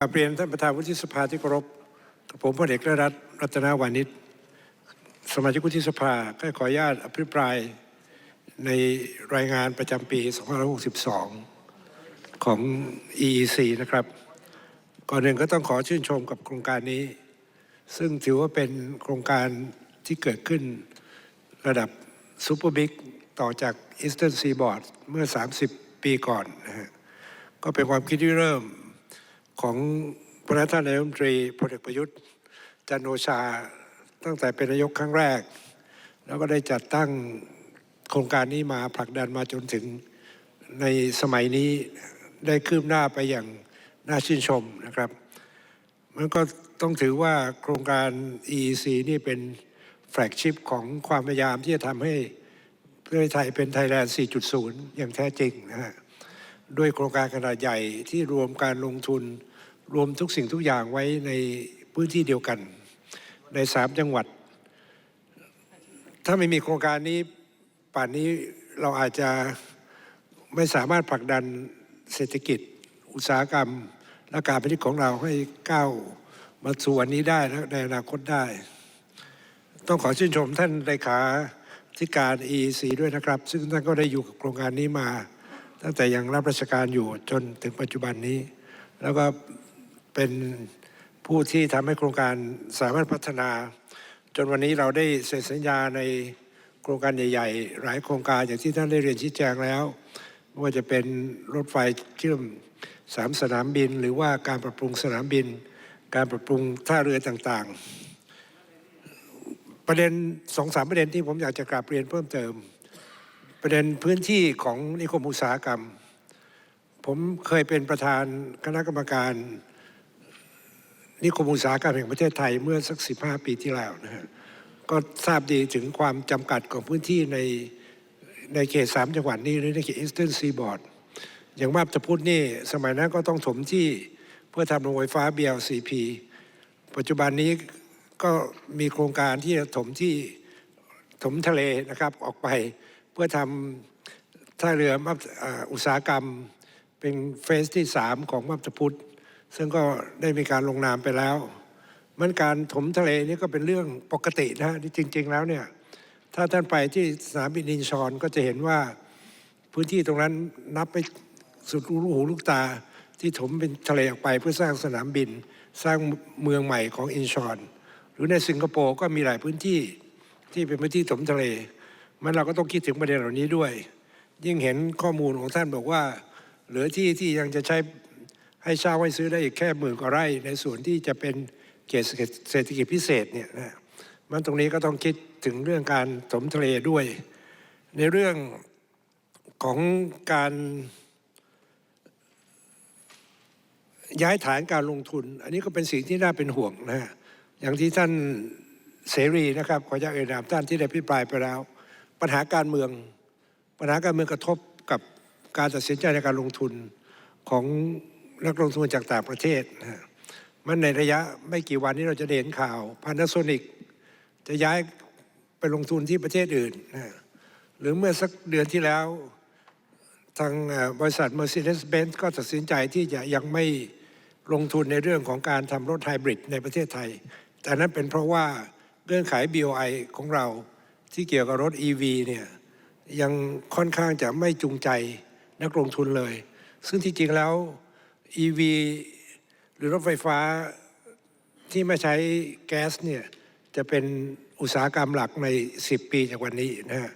กราบเรียนท่านประธานวุฒิสภาที่เคารพกับผมพลเอกรัตน์รัตนาวานิชสมาชิกวุฒิสภาก็ขออนุญาตอภิปรายในรายงานประจำปี 2562 ของ EEC นะครับ ก่อนหนึ่งก็ต้องขอชื่นชมกับโครงการนี้ ซึ่งถือว่าเป็นโครงการที่เกิดขึ้นระดับซูเปอร์บิ๊กต่อจาก Eastern Seaboard เมื่อ 30 ปีก่อนนะฮะก็เป็นความคิดที่เริ่ม ของพระท่านนายกรัฐมนตรีพลเอกประยุทธ์จันโอชาตั้งแต่เป็นนายกครั้งแรก แล้วก็ได้จัดตั้งโครงการนี้มาผลักดันมาจนถึงในสมัยนี้ได้คืบหน้าไปอย่างน่าชื่นชมนะครับ มันก็ต้องถือว่าโครงการ EEC นี่เป็นแฟลกชิพของความพยายามที่จะทำให้ประเทศไทยเป็นไทยแลนด์ 4.0 อย่างแท้จริงนะฮะด้วยโครงการขนาดใหญ่ที่รวมการลงทุน รวมทุกสิ่งทุกอย่างไว้ในพื้นที่เดียวกัน ในสามจังหวัด ถ้าไม่มีโครงการนี้ป่านนี้เราอาจจะไม่สามารถผลักดันเศรษฐกิจ อุตสาหกรรม และการผลิตของเราให้ก้าวมาสู่วันนี้ได้และในอนาคตได้ ต้องขอชื่นชมท่านเลขาธิการ EEC ด้วยนะครับ ซึ่งท่านก็ได้อยู่กับโครงการนี้มา ตั้งแต่ยังรับราชการอยู่จนถึงปัจจุบันนี้ แล้วก็ เป็นผู้ที่ทำให้โครงการสามารถพัฒนา จนวันนี้เราได้เซ็นสัญญาในโครงการใหญ่ ๆ หลายโครงการอย่างที่ท่านได้เรียนชี้แจงแล้วไม่ว่าจะเป็นรถไฟเชื่อมสามสนามบิน หรือว่าการปรับปรุงสนามบิน การปรับปรุงท่าเรือต่างๆ ประเด็นสองสามประเด็นที่ผมอยากจะกราบเรียนเพิ่มเติม ประเด็นพื้นที่ของนิคมอุตสาหกรรม ผมเคยเป็นประธานคณะกรรมการ นิคมอุตสาหกรรมแห่งประเทศไทยเมื่อสัก 15 ปีที่แล้วนะฮะก็ทราบดีถึงความจำกัดของพื้นที่ในในเขตสามจังหวัดนี้หรือในเขตอีสเทิร์นซีบอร์ดอย่างมาบตะพุธนี่สมัยนั้นก็ต้องถมที่เพื่อทำโรงไฟฟ้า BLCP ปัจจุบันนี้ก็มีโครงการที่จะถมที่ถมทะเลนะครับออกไปเพื่อทำท่าเรือมับอุตสาหกรรมเป็นเฟสที่ 3 ของมับตะพุธ ซึ่งก็ได้มีการลงนามไปแล้วมันการถมทะเลนี่ก็เป็นเรื่องปกตินะฮะที่จริง ๆ แล้วเนี่ยถ้าท่านไปที่สนามบินอินชอนก็จะเห็นว่าพื้นที่ตรงนั้นนับไปสุดลูกหูลูกตาที่ถมเป็นทะเลออกไปเพื่อสร้างสนามบิน สร้างเมืองใหม่ของอินชอน หรือในสิงคโปร์ก็มีหลายพื้นที่ที่เป็นพื้นที่ถมทะเล มันเราก็ต้องคิดถึงประเด็นเหล่านี้ด้วย ยิ่งเห็นข้อมูลของท่านบอกว่า เหลือที่ที่ยังจะใช้ ให้เช่าให้ซื้อได้อีกแค่หมื่นกว่าไร่ ในส่วนที่จะเป็นเขตเศรษฐกิจพิเศษเนี่ยนะมันตรงนี้ก็ต้องคิดถึงเรื่องการถมทะเลด้วย ในเรื่องของการย้ายฐานการลงทุน อันนี้ก็เป็นสิ่งที่น่าเป็นห่วงนะฮะอย่างที่ท่านเสรีนะครับขออนุญาตเอ่ยนามท่านที่ได้พิปรายไปแล้ว ปัญหาการเมือง ปัญหาการเมืองกระทบกับการตัดสินใจในการลงทุนของ นักลงทุนจากต่างประเทศนะมันในระยะไม่กี่วันนี้เราจะได้เห็นข่าวพานาโซนิกจะย้ายไปลงทุนที่ประเทศอื่นนะหรือเมื่อสักเดือนที่แล้ว ทางบริษัท Mercedes-Benz ก็ตัดสินใจที่จะยังไม่ลงทุนในเรื่องของการทำรถไฮบริดในประเทศไทย แต่นั้นเป็นเพราะว่าเงื่อนไข BOI ของเราที่เกี่ยวกับรถ EV เนี่ยยังค่อนข้างจะไม่จูงใจนักลงทุนเลย ซึ่งที่จริงแล้ว EV หรือรถไฟฟ้าที่ไม่ใช้แก๊สเนี่ยจะเป็นอุตสาหกรรมหลักใน 10 ปีจากวันนี้นะฮะ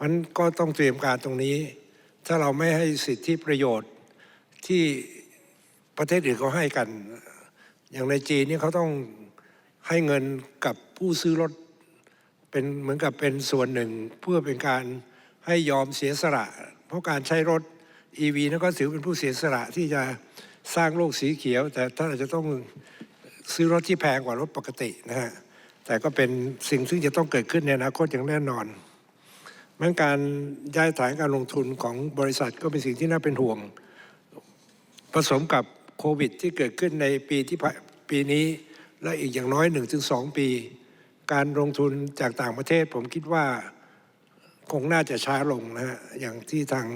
มันก็ต้องเตรียมการตรงนี้ ถ้าเราไม่ให้สิทธิประโยชน์ที่ประเทศอื่นเขาให้กัน อย่างในจีนนี่เขาต้องให้เงินกับผู้ซื้อรถเป็นเหมือนกับเป็นส่วนหนึ่ง เพื่อเป็นการให้ยอมเสียสละ เพราะการใช้รถ EV นั่นก็ถือเป็นผู้เสียสละที่จะ สร้างโลกสีเขียว แต่ท่านอาจจะต้องซื้อรถที่แพงกว่ารถปกตินะฮะแต่ก็เป็นสิ่งซึ่งจะต้องเกิดขึ้นในอนาคตอย่างแน่นอนมันการย้ายฐานการลงทุนของบริษัทก็เป็นสิ่งที่น่าเป็นห่วง ผสมกับโควิด ที่เกิดขึ้นในปีที่ปีนี้ และอีกอย่างน้อย 1-2 ปี การลงทุนจากต่างประเทศ ผมคิดว่าคงน่าจะช้าลงนะฮะอย่างที่ทาง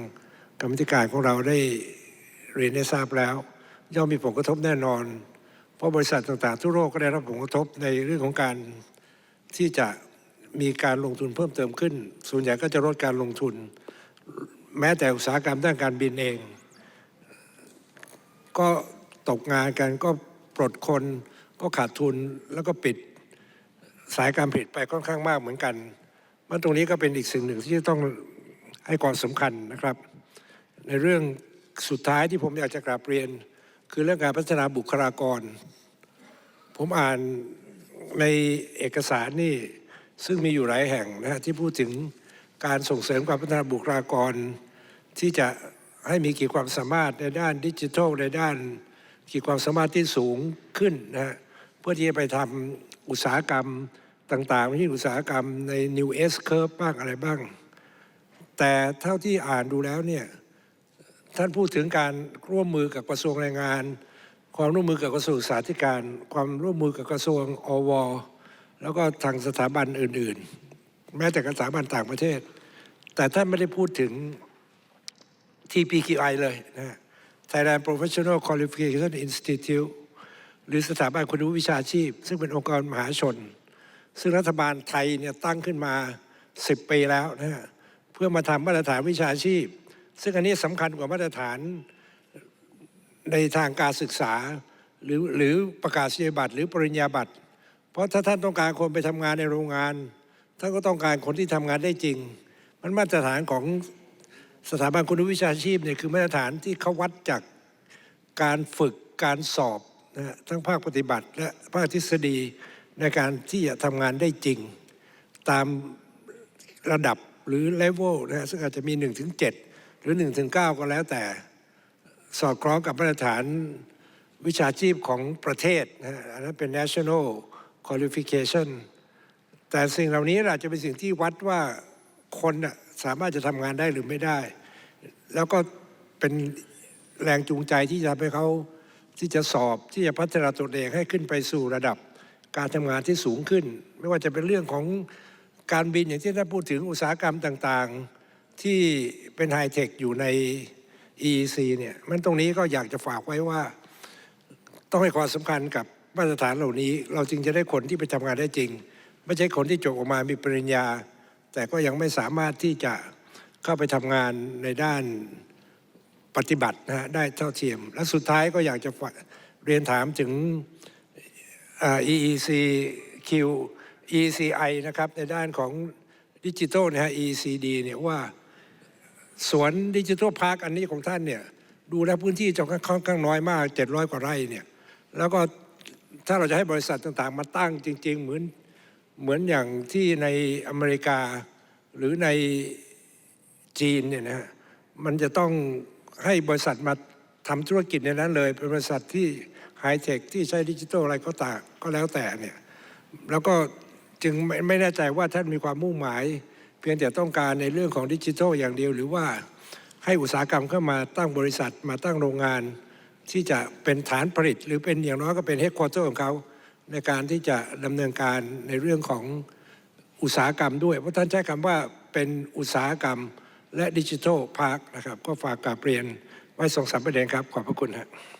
กรรมธิการของเราได้เรียนให้ทราบแล้ว ย่อมมีผลกระทบแน่นอน เพราะบริษัทต่างๆ ทั่วโลกก็ได้รับผลกระทบในเรื่องของการที่จะมีการลงทุนเพิ่มเติมขึ้น ส่วนใหญ่ก็จะลดการลงทุน แม้แต่อุตสาหกรรมด้านการบินเอง ก็ตกงานกันก็ปลดคนก็ขาดทุนแล้วก็ปิดสายการผลิตไปค่อนข้างมากเหมือนกันมันตรงนี้ก็เป็นอีกสิ่งหนึ่งที่ต้องให้ความสำคัญนะครับ ในเรื่องสุดท้ายที่ผมอยากจะกราบเรียน คือเรื่องการพัฒนาบุคลากร ผมอ่านในเอกสารนี่ซึ่งมีอยู่หลายแห่งนะฮะที่พูดถึงการส่งเสริมการพัฒนาบุคลากร ที่จะให้มีขีดความสามารถในด้านดิจิทัลในด้านขีดความสามารถที่สูงขึ้นนะฮะเพื่อที่จะไปทำอุตสาหกรรมต่างๆไม่ใช่อุตสาหกรรมใน New S Curve บ้างอะไรบ้าง แต่เท่าที่อ่านดูแล้วเนี่ย ท่านพูดถึงการร่วมมือกับกระทรวงแรงงาน ความร่วมมือกับกระทรวงศึกษาธิการ ความร่วมมือกับกระทรวงอวแล้วก็ทางสถาบันอื่น ๆ แม้แต่สถาบันต่างประเทศ แต่ท่านไม่ได้พูดถึง TPQI เลยนะฮะ Thailand Professional Qualification Institute หรือสถาบันคุณวุฒิวิชาชีพ ซึ่งเป็นองค์กรมหาชน ซึ่งรัฐบาลไทยเนี่ยตั้งขึ้นมา 10 ปีแล้วนะฮะเพื่อมาทำมาตรฐานวิชาชีพ ซึ่งอันนี้สำคัญกว่ามาตรฐานในทางการศึกษาหรือหรือประกาศนียบัตรหรือปริญญาบัตร เพราะถ้าท่านต้องการคนไปทำงานในโรงงาน ท่านก็ต้องการคนที่ทำงานได้จริง มันมาตรฐานของสถาบันคุณวิชาชีพเนี่ยคือมาตรฐานที่เขาวัดจากการฝึกการสอบนะทั้งภาคปฏิบัติ และภาคทฤษฎีในการที่จะทำงานได้จริง ตามระดับหรือเลเวลนะฮะซึ่งอาจจะมี1-7ถึง7 หรือ1ถึง9ก็แล้วแต่สอดคล้องกับมาตรฐานวิชาชีพของประเทศนะฮะอันนั้นเป็น national qualification แต่สิ่งเหล่านี้อาจจะเป็นสิ่งที่วัดว่าคนน่ะสามารถจะทำงานได้หรือไม่ได้ แล้วก็เป็นแรงจูงใจที่จะทำให้เขาที่จะสอบที่จะพัฒนาตนเองให้ขึ้นไปสู่ระดับการทำงานที่สูงขึ้น ไม่ว่าจะเป็นเรื่องของการบินอย่างที่ท่านพูดถึงอุตสาหกรรมต่างๆ ที่เป็นไฮเทคอยู่ใน EEC เนี่ยมันตรงนี้ก็อยากจะฝากไว้ว่า ต้องให้ความสำคัญกับมาตรฐานเหล่านี้ เราจึงจะได้คนที่ไปทำงานได้จริง ไม่ใช่คนที่จบออกมามีปริญญา แต่ก็ยังไม่สามารถที่จะเข้าไปทำงานในด้านปฏิบัตินะฮะได้เท่าเทียม และสุดท้ายก็อยากจะเรียนถามถึง EECQ ECI นะครับในด้านของดิจิทัลนะฮะ ECD เนี่ยว่า สวนดิจิทัลพาร์คอันนี้ของท่านเนี่ยดูแลพื้นที่จะค่อนข้างน้อยมาก700กว่าไร่เนี่ยแล้วก็ถ้าเราจะให้บริษัทต่างๆ มาตั้งจริง ๆ เหมือนเหมือนอย่างที่ในอเมริกาหรือในจีนเนี่ยนะฮะมันจะต้องให้บริษัทมาทำธุรกิจในนั้นเลย เป็นบริษัทที่ไฮเทคที่ใช้ดิจิทัลอะไรก็ตามก็แล้วแต่เนี่ยแล้วก็จึงไม่แน่ใจว่าท่านมีความมุ่งหมาย เพียงแต่ต้องการในเรื่องของดิจิทัลอย่างเดียว หรือว่าให้อุตสาหกรรมเข้ามาตั้งบริษัทมาตั้งโรงงาน ที่จะเป็นฐานผลิต หรือเป็นอย่างน้อยก็เป็นเฮดค q u เตอร์ของเขา ในการที่จะดำเนินการในเรื่องของอุตสาหกรรมด้วย เพราะท่านใช้คำว่าเป็นอุตสาหกรรมและดิจิทัลพาร์คนะครับ ก็ฝากกราบเรียนไว้สองสามประเด็นครับ ขอบพระคุณครับ